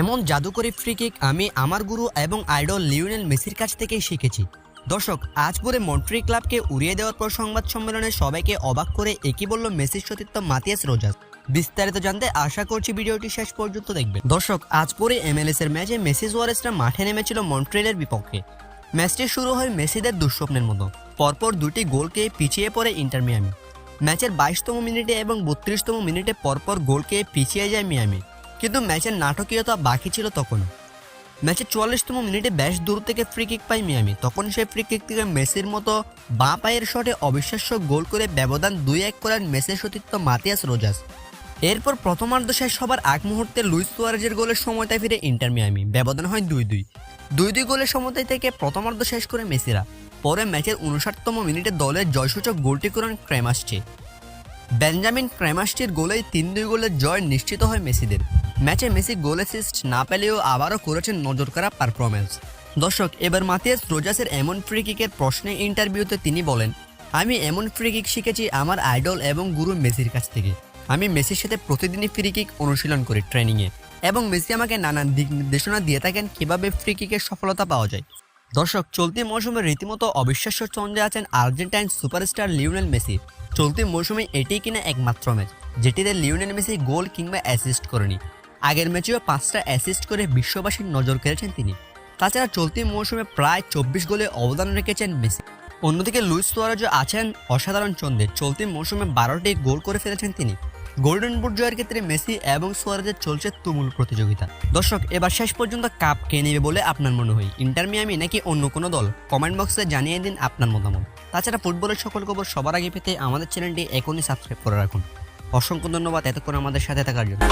এমন জাদুকরী free kick আমি আমার গুরু এবং আইডল লিওনেল মেসির কাছ থেকেই শিখেছি। দর্শক, আজ পরে মন্ট্রি ক্লাবকে উড়িয়ে দেওয়ার পর সংবাদ সম্মেলনে সবাইকে অবাক করে একই বলল মেসির সতীর্থ মাতিয়াস রোজাস। বিস্তারিত জানতে আশা করছি ভিডিওটি শেষ পর্যন্ত দেখবেন। দর্শক, আজ পরে এমএলএস এর ম্যাচে মেসি সুয়ারেসরা মাঠে নেমেছিল মন্ট্রিলের বিপক্ষে। ম্যাচটি শুরু হয় মেসিদের দুঃস্বপ্নের মতো। পরপর দুটি গোলকে পিছিয়ে পড়ে ইন্টার মিয়ামি। ম্যাচের বাইশতম মিনিটে এবং বত্রিশতম মিনিটে পরপর গোলকে পিছিয়ে যায় মিয়ামি। কিন্তু ম্যাচের নাটকীয়তা বাকি ছিল তখনও ম্যাচের চুয়াল্লিশতম মিনিটে বেশ দূর থেকে ফ্রি কিক পায় মিয়ামি। তখন সেই ফ্রি কিক থেকে মেসির মতো বাঁ পায়ের শটে অবিশ্বাস্য গোল করে ব্যবধান দুই এক করেন মেসির সতীর্থ মাতিয়াস রোজাস। এরপর প্রথমার্ধ শেষ হবার আগ মুহূর্তে লুইস সুয়ারেজের গোলের সময়টায় ফিরে ইন্টার মিয়ামি। ব্যবধান হয় দুই দুই দুই দুই গোলের সময়টাই থেকে প্রথমার্ধ শেষ করে মেসিরা। পরে ম্যাচের উনষাটতম মিনিটে দলের জয়সূচক গোলটি করেন ক্রেমাসচে বেঞ্জামিন ক্রেমাসটির গোলেই তিন দুই গোলের জয় নিশ্চিত হয় মেসিদের। ম্যাচে মেসি গোল অ্যাসিস্ট না পেলেও আবারও করেছেন নজর করা পারফরমেন্স দর্শক, এবার মাতিয়াস রোজাসের এমন ফ্রি কিকের প্রশ্নে ইন্টারভিউতে তিনি বলেন, আমি এমন ফ্রি কিক শিখেছি আমার আইডল এবং গুরু মেসির কাছ থেকে। আমি মেসির সাথে প্রতিদিনই ফ্রি কিক অনুশীলন করি ট্রেনিংয়ে এবং মেসি আমাকে নানান দিক নির্দেশনা দিয়ে থাকেন কীভাবে ফ্রি কিকের সফলতা পাওয়া যায়। দর্শক, চলতি মৌসুমে রীতিমতো অবিশ্বাস্য চন্দ্রে আছেন আর্জেন্টাইন সুপারস্টার লিওনেল মেসি। চলতি মৌসুমে এটি কিনা একমাত্র ম্যাচ, যেটিতে লিওনেল মেসি গোল কিংবা অ্যাসিস্ট করেনি। আগের ম্যাচেও পাঁচটা অ্যাসিস্ট করে বিশ্ববাসীর নজর কেড়েছেন তিনি। তাছাড়া চলতি মৌসুমে প্রায় চব্বিশ গোলে অবদান রেখেছেন মেসি। অন্যদিকে লুইস তোয়ারাজও আছেন অসাধারণ চন্দ্রে চলতি মৌসুমে বারোটি গোল করে ফেলেছেন তিনি। গোল্ডেন বুট জয়ের ক্ষেত্রে মেসি এবং সোয়ারেজের চলছে তুমুল প্রতিযোগিতা। দর্শক, এবার শেষ পর্যন্ত কাপ কে নেবে বলে আপনার মনে হয়? ইন্টার মিয়ামি নাকি অন্য কোনো দল? কমেন্ট বক্সে জানিয়ে দিন আপনার মতামত। তাছাড়া ফুটবলের সকল খবর সবার আগে পেতে আমাদের চ্যানেলটি এখনই সাবস্ক্রাইব করে রাখুন। অসংখ্য ধন্যবাদ এতক্ষণ আমাদের সাথে থাকার জন্য।